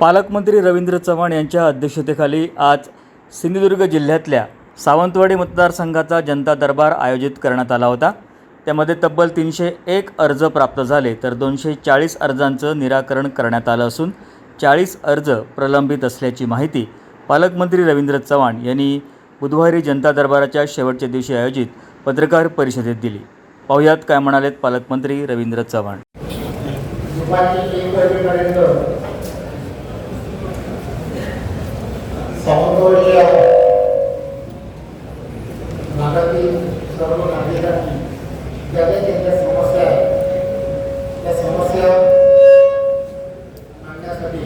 पालकमंत्री रवींद्र चव्हाण यांच्या अध्यक्षतेखाली आज सिंधुदुर्ग जिल्ह्यातल्या सावंतवाडी मतदारसंघाचा जनता दरबार आयोजित करण्यात आला होता. त्यामध्ये तब्बल तीनशे एक अर्ज प्राप्त झाले तर दोनशे चाळीस अर्जांचं निराकरण करण्यात आलं असून चाळीस अर्ज प्रलंबित असल्याची माहिती पालकमंत्री रवींद्र चव्हाण यांनी बुधवारी जनता दरबाराच्या शेवटच्या दिवशी आयोजित पत्रकार परिषदेत दिली. पाहुयात काय म्हणालेत पालकमंत्री रवींद्र चव्हाण. दुपारी एक वाजेपर्यंत सावंतवाडी या भागातील सर्व नागरिकांनी ज्या काही त्यांच्या समस्या आहेत त्या समस्या मांडण्यासाठी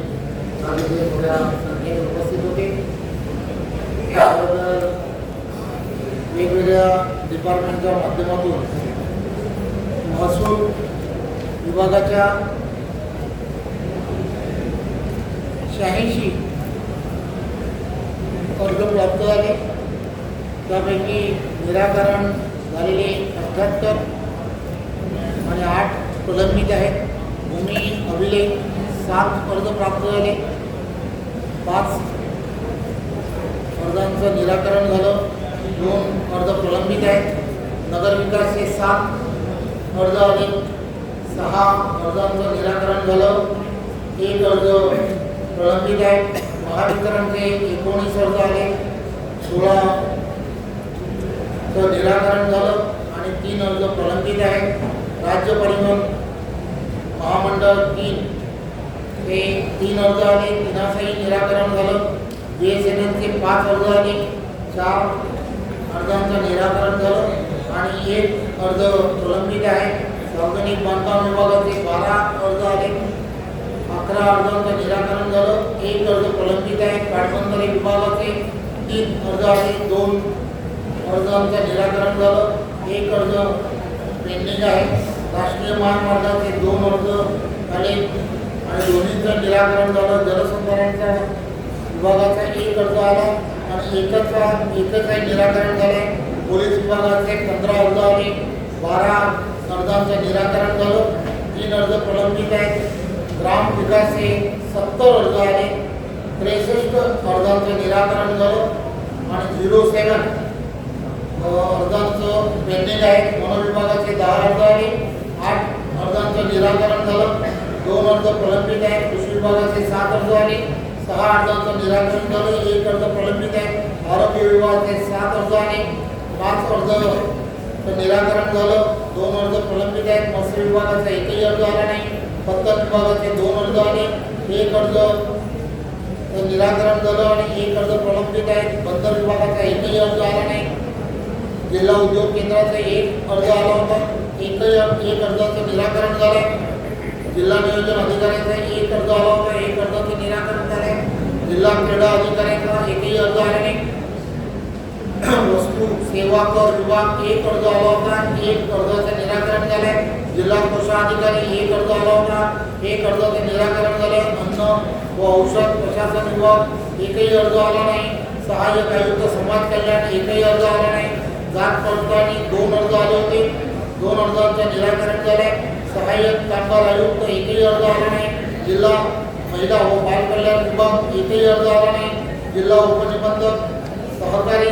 आज इथे थोड्या संख्येने उपस्थित होते. त्याबद्दल वेगवेगळ्या डिपार्टमेंटच्या माध्यमातून महसूल विभागाच्या शहाऐंशी अर्ज प्राप्त झाले. त्यापैकी निराकरण झालेले अठ्ठ्याहत्तर आणि आठ प्रलंबित आहेत. भूमी अभिलेख सात अर्ज प्राप्त झाले. पाच अर्जांचं निराकरण झालं. दोन अर्ज प्रलंबित आहेत. नगरविकास हे सात अर्ज आले सहा अर्जांचं निराकरण झालं. एक अर्ज प्रलंबित आहे महावितरणचे एकोणीस अर्ज आले सोळा निराकरण झालं आणि तीन अर्ज प्रलंबित आहेत. राज्य परिवहन महामंडळ तीन. हे तीन अर्ज आले तिनाचंही निराकरण झालं. बी एस एन एलचे पाच अर्ज आले चार अर्जांचं निराकरण झालं. आणि एक अर्ज प्रलंबित आहे. सार्वजनिक बांधकाम विभागाचे बारा अर्ज आले अकरा अर्जांचं निराकरण झालं. एक अर्ज प्रलंबित आहे. पाटबंधारे विभागाचे तीन अर्ज आले दोन अर्जांचं निराकरण झालं. एक अर्ज पेंडिंग आहे. राष्ट्रीय महामार्गाचे दोन अर्ज आले आणि दोन्हीचं निराकरण झालं. जलसंधारणचा विभागाचा एक अर्ज आला आणि एकचा एकच आहे निराकरण झालं. पोलीस विभागाचे पंधरा अर्ज आले बारा अर्जांचं निराकरण झालं. तीन अर्ज प्रलंबित आहेत. ग्राम विकास हे सत्तर अर्ज आले त्रेसष्ट अर्जांचं निराकरण झालं. आणि झिरो सेवन अर्जांचं पेंडिंग आहे. वनविभागाचे दहा अर्ज आले आठ अर्जांचं निराकरण झालं. दोन अर्ज प्रलंबित आहेत. कृषी विभागाचे सात अर्ज आले. सहा अर्जांचं निराकरण झालं. एक अर्ज प्रलंबित आहे. आरोग्य विभागाचे सात अर्ज आले. पाच अर्ज निराकरण झालं. दोन अर्ज प्रलंबित आहेत. मत्स्य विभागाचा एकही अर्ज आला नाही. पत्तन विभागाचे दोन अर्ज आले. एक अर्ज निराकरण झालं आणि एक अर्ज़ प्रलंबित बंदर विभागाचा अर्ज़ आला नाही. जिल्हा उद्योग केंद्राचा एक अर्ज़ आला होता. एक निराकरण एक अर्ज़ आला होता. एक निराकरण क्रीडा अधिकाऱ्याचा अर्ज़ आला सेवा कर विभाग एक अर्ज़ आला होता. एक निराकरण कोषाधिकारी एक अर्ज़ आला होता. एक अर्जाचं निराकरण व औषध प्रशासन विभाग एकही अर्ज आला नाही. सहाय्यक आयुक्त समाज कल्याण एकही अर्ज आला नाही. जात पडताळणी दोन अर्ज आले होते. दोन अर्जांचं निराकरण झालं. सहाय्यक कामगार आयुक्त एकही अर्ज आला नाही. जिल्हा महिला व बाल कल्याण विभाग एकही अर्ज आला नाही. जिल्हा उपनिबंधक सहकारी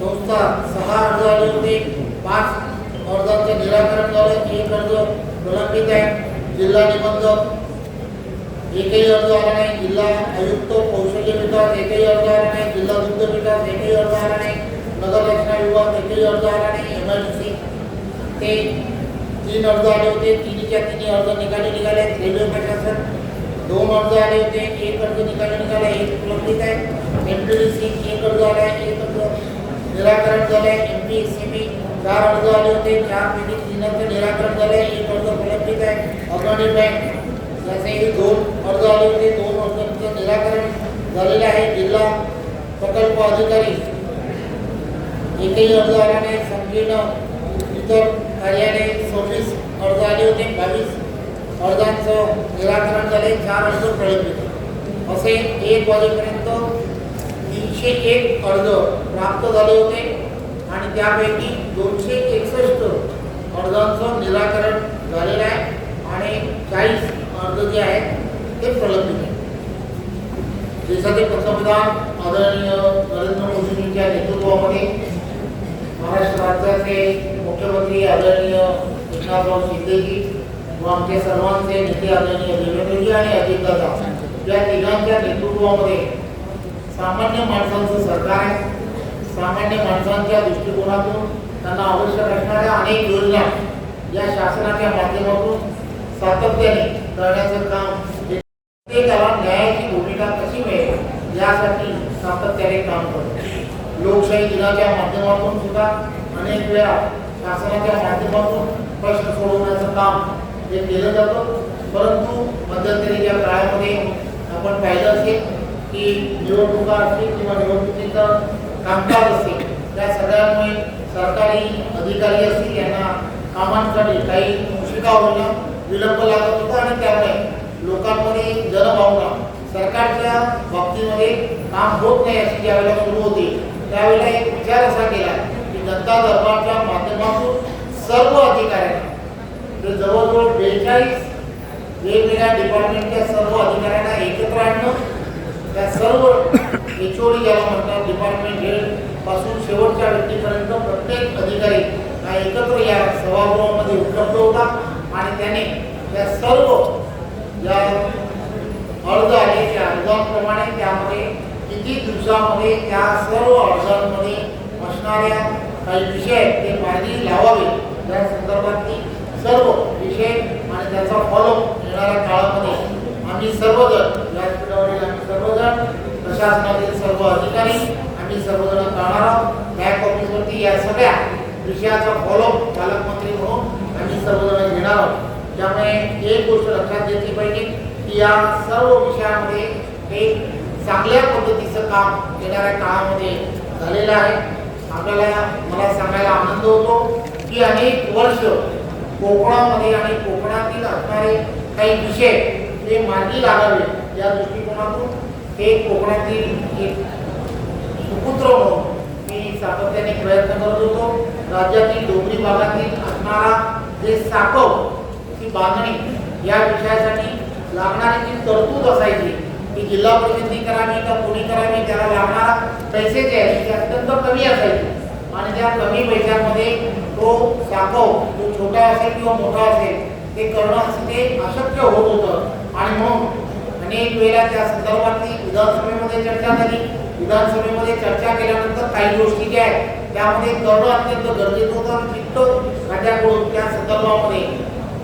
संस्था सहा अर्ज आले होते. पाच अर्जांचं निराकरण झालं. एक अर्ज प्रलंबित आहे. जिल्हा निबंधक एकही अर्ज़ आला नाही जिल्हा आयुक्त कौशल्य विकास एकही अर्ज़ आला नाही जिल्हा दुग्ध विकास एकही अर्ज़ नाही नगर रचना विभाग एकही अर्ज़ आला नाही एम एल सी ते तीन अर्ज़ आले होते, तिन्हीच्या तिन्ही अर्ज़ निकाली निघाले रेल्वे प्रशासन दोन अर्ज़ आले होते, एक अर्ज़ निकाली निघाला, एक प्रलंबित आहे. एम पी डी सी एक अर्ज़ आला आहे एक अर्ज़ निराकरण झालं आहे एम पी सी बी चार अर्ज़ आले होते, चार पैकी तीनाचं निराकरण झालं आहे एक अर्ज़ प्रलंबित आहे. अग्रणी बँक त्यांनी दोन अर्ज आले होते दोन अर्जांचं निराकरण झालेलं आहे. जिल्हा प्रकल्प अधिकारी एकही अर्ज आला नाही संकीर्ण इतर कार्याने सव्वीस अर्ज आले होते. बावीस अर्जांचं निराकरण झाले. चार अर्ज प्रलंबित असे एक वाजेपर्यंत तीनशे एक अर्ज प्राप्त झाले होते आणि त्यापैकी दोनशे एकसष्ट अर्जांचं निराकरण झालेलं आहे आणि चाळीस अर्ज जे आहेत ते प्रलंबित आहेत देशाचे पंतप्रधान आदरणीय नरेंद्र मोदींच्या नेतृत्वामध्ये महाराष्ट्र राज्याचे मुख्यमंत्री आदरणीय एकनाथराव शिंदेजी व आमचे सर्वांचे नेते आदरणीय देवेंद्रजी आणि अजितदादा या तिघांच्या नेतृत्वामध्ये सामान्य माणसांचं सरकार आहे. सामान्य माणसांच्या दृष्टिकोनातून त्यांना आवश्यक असणाऱ्या अनेक योजना या शासनाच्या माध्यमातून सातत्याने करण्याचं काम हे प्रत्येकाला न्यायाची भूमिका कशी मिळेल यासाठी सातत्याने काम करतो. लोकशाही दिनाच्या माध्यमातून सुद्धा अनेक वेळा शासनाच्या माध्यमातून प्रश्न सोडवण्याचं काम हे केलं जातं. परंतु मध्यंतरीच्या काळामध्ये आपण पाहिलं असेल की निवडणुका असतील किंवा निवडणुकीचं कामकाज असेल त्या सगळ्यामुळे सरकारी अधिकारी असतील यांना कामांसाठी काही उशिका होणं विलंब लागत होता आणि त्यामुळे लोकांमध्ये जनभावना सरकारच्या बाबतीमध्ये काम होत नाही अशी ज्यावेळेला सुरू होती त्यावेळेला एक विचार असा केला की जनता दरबारच्या माध्यमातून सर्व अधिकाऱ्यांना जवळजवळ बेचाळीस वेगवेगळ्या डिपार्टमेंटच्या सर्व अधिकाऱ्यांना एकत्र आणणं त्या सर्व एचओडी ज्याला म्हणतात डिपार्टमेंट हेडपासून शेवटच्या व्यक्तीपर्यंत प्रत्येक अधिकारी हा एकत्र या सभागृहामध्ये उपलब्ध होता. आणि त्याने त्या सर्व ज्या अर्ज आले त्या अर्जांप्रमाणे त्यामध्ये किती दिवसामध्ये त्या सर्व अर्जांमध्ये असणाऱ्या काही विषय ते मार्गी लावावे. या संदर्भातली सर्व विषय आणि त्याचा फॉलो येणाऱ्या काळामध्ये आम्ही सर्वजण व्यासपीठावरील आम्ही सर्वजण प्रशासनातील सर्व अधिकारी आम्ही सर्वजण जाणार आहोत. बॅक ऑफिसवरती या सगळ्या विषयाचा फॉलो पालकमंत्री म्हणून आम्ही सर्वजण घेणार आहोत. त्यामुळे एक गोष्ट लक्षात घेतली पाहिजे की या सर्व विषयामध्ये एक चांगल्या पद्धतीचं काम येणाऱ्या काळामध्ये झालेलं आहे. आपल्याला मला सांगायला आनंद होतो की अनेक वर्ष कोकणामध्ये आणि कोकणातील असणारे काही विषय हे मार्गी लागावे या दृष्टिकोनातून हे कोकणातील एक सुपुत्र म्हणून मी सातत्याने प्रयत्न करत होतो. राज्यातील डोंगरी भागातील असणारा जे साकव ती बांधणी या विषयासाठी लागणारी जी तरतूद असायची ती जिल्हा परिषदनी करावी का कोणी करावी त्याला लागणारा पैसे जे आहेत ते अत्यंत कमी असायचे. आणि त्या कमी पैशामध्ये तो साकव जो छोटा असेल किंवा मोठा असेल ते करणं ते अशक्य होत होतं. आणि मग अनेक वेळा त्या संदर्भातली विधानसभेमध्ये चर्चा झाली. विधानसभेमध्ये चर्चा केल्यानंतर काही गोष्टी ज्या आहेत त्यामध्ये करणं अत्यंत गरजेचं होतं आणि वित्त खात्याकडून त्या संदर्भामध्ये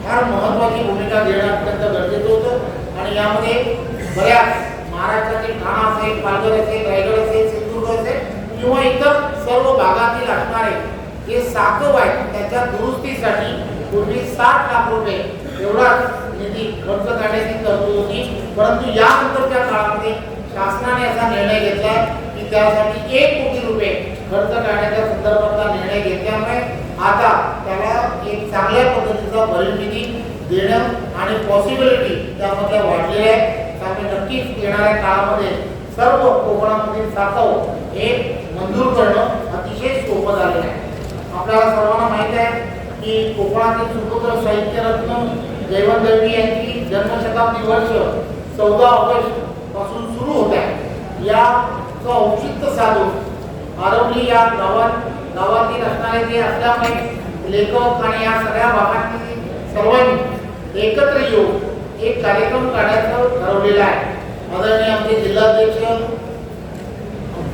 फार महत्वाची भूमिका घेणं अत्यंत गरजेचं होतं. आणि यामध्ये बऱ्याच महाराष्ट्रातील ठाणा असेल पालघर असेल रायगड असेल सिंधुदुर्ग असेल किंवा इतर सर्व भागातील असणारे जे साकव आहेत त्याच्या दुरुस्तीसाठी पूर्वी साठ लाख रुपये एवढाच निधी खर्च करण्याची तरतूद होती. परंतु यानंतरच्या काळामध्ये शासनाने असा निर्णय घेतला की त्यासाठी एक कोटी रुपये खर्च करण्याच्या संदर्भातला निर्णय घेतल्यामुळे आता त्याला एक चांगल्या पद्धतीचा भरीव निधी देणं आणि पॉसिबिलिटी त्यामध्ये वाढलेल्या आहे. त्यामुळे नक्कीच येणाऱ्या काळामध्ये सर्व कोकणामधील साखव हे मंजूर करणं अतिशय सोपं झालेलं आहे. आपल्याला सर्वांना माहीत आहे की कोकणातील सुपुत्र साहित्यरत्न जयवंत दळवी यांची जन्मशताब्दी वर्ष चौदा ऑगस्टपासून सुरू होत आहे. याचं औचित्य साधून आरवली या गावात गावातील असणारे जे असल्यामुळे लेखक आणि या सगळ्या भागातील सर्वांनी एकत्र येऊन एक कार्यक्रम काढायचं ठरवलेलं आहे. आदरणीय आमचे जिल्हाध्यक्ष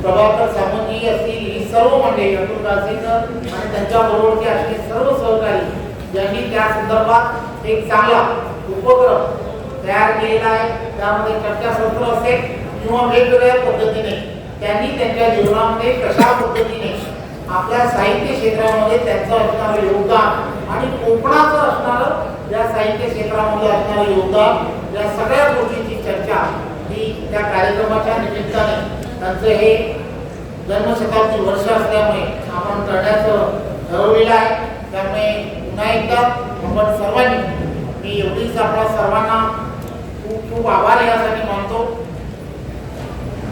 प्रभाकर सामंतजी असतील, ही सर्व मंडळी, अतुल राजेकर आणि त्यांच्याबरोबरचे असले सर्व सहकारी यांनी त्या संदर्भात एक चांगला उपक्रम तयार केलेला आहे. त्यामध्ये चर्चासत्र असेल किंवा वेगवेगळ्या पद्धतीने. त्यांनी त्यांच्या जीवनामध्ये कशा पद्धतीने आपल्या साहित्य क्षेत्रामध्ये त्यांचं असणारं योगदान आणि कोकणाचं असणारं या साहित्य क्षेत्रामध्ये असणारं योगदान या सगळ्या गोष्टींची चर्चा ही त्या कार्यक्रमाच्या निमित्ताने त्यांचं हे जन्मशताब्दी वर्ष असल्यामुळे आपण करण्याचं ठरवलेलं आहे. त्यामुळे पुन्हा एकदा आपण सर्वांनी मी एवढीच आपल्या सर्वांना खूप खूप आभार यासाठी मानतो.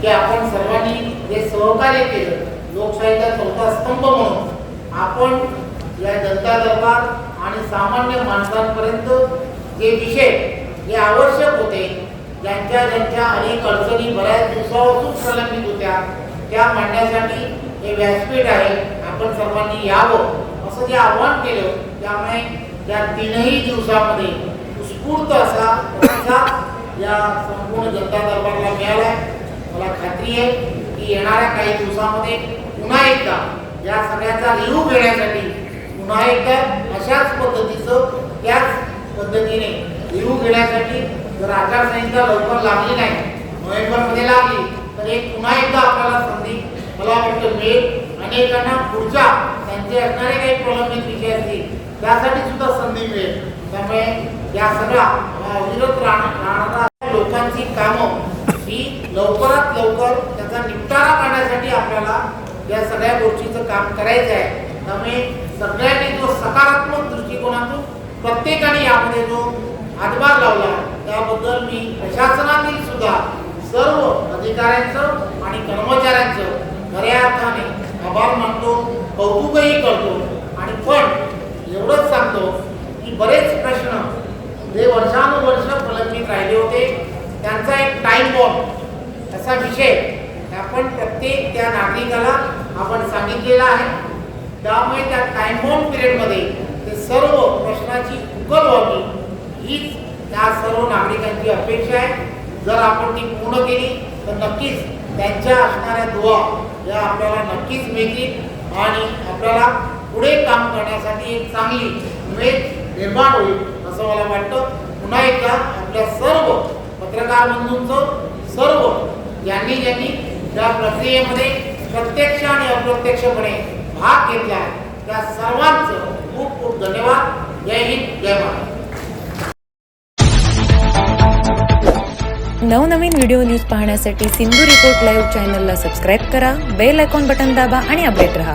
की आपण सर्वांनी जे सहकार्य केलं. लोकशाहीचा चौथा स्तंभ म्हणून. आपण या जनता दरबार आणि सामान्य माणसांपर्यंत जे विषय जे आवश्यक होते ज्यांच्या ज्यांच्या अनेक अडचणी बऱ्याच दिवसापासून प्रलंबित होत्या त्या मांडण्यासाठी हे व्यासपीठ आहे. आपण सर्वांनी यावं असं जे आव्हान केलं त्यामुळे या तीनही दिवसामध्ये उत्स्फूर्त असा प्रतिसाद या संपूर्ण जनता दरबारला मिळाला आहे मला खात्री आहे की येणाऱ्या काही दिवसामध्ये पुन्हा एकदा या सगळ्याचा लिहू घेण्यासाठी पुन्हा एकदा अशाच पद्धतीचं त्याच पद्धतीने लिहू घेण्यासाठी जर आचारसंहिता लवकर लागली नाही नोव्हेंबरमध्ये लागली तर एक पुन्हा एकदा आपल्याला संधी मला वाटतं मिळेल. अनेकांना पुढच्या त्यांचे असणारे काही प्रलंबित विषय असतील त्यासाठी सुद्धा संधी मिळेल. त्यामुळे या सगळ्या अविरत राहणारा लोकांची कामं ही लवकरात लवकर त्याचा निपटारा करण्यासाठी आपल्याला या सगळ्या गोष्टीचं काम करायचं आहे. त्यामुळे सगळ्यांनी जो सकारात्मक दृष्टिकोनातून प्रत्येकाने यामध्ये जो हातभार लावला त्याबद्दल मी प्रशासनातील सुद्धा सर्व अधिकाऱ्यांचं आणि कर्मचाऱ्यांचं खऱ्या अर्थाने आभार मानतो कौतुकही करतो. आणि पण एवढंच सांगतो की बरेच प्रश्न जे वर्षानुवर्ष प्रलंबित राहिले होते त्यांचा एक कोण असा विषय आपण प्रत्येक त्या नागरिकाला आपण सांगितलेला आहे. त्यामुळे त्या टायमॉन पिरियडमध्ये ते सर्व प्रश्नाची उकल व्हावी हीच त्या सर्व नागरिकांची अपेक्षा आहे. जर आपण ती पूर्ण केली तर नक्कीच त्यांच्या असणाऱ्या दुवा या आपल्याला नक्कीच मिळतील आणि आपल्याला पुढे काम करण्यासाठी एक चांगली उमेद निर्माण होईल असं मला वाटतं. पुन्हा एकदा आपल्या सर्व पत्रकार बंधूंचं सर्व यांनी ज्यांनी त्या प्रक्रियेमध्ये प्रत्यक्ष आणि अप्रत्यक्षपणे भाग घेतला त्या सर्वांचं खूप खूप धन्यवाद. जय हिंद जय महाराज नवनवीन व्हिडिओ न्यूज पाहण्यासाठी सिंधू रिपोर्ट लाईव्ह चॅनलला सबस्क्राईब करा बेल आयकॉन बटन दाबा आणि अपडेट रहा.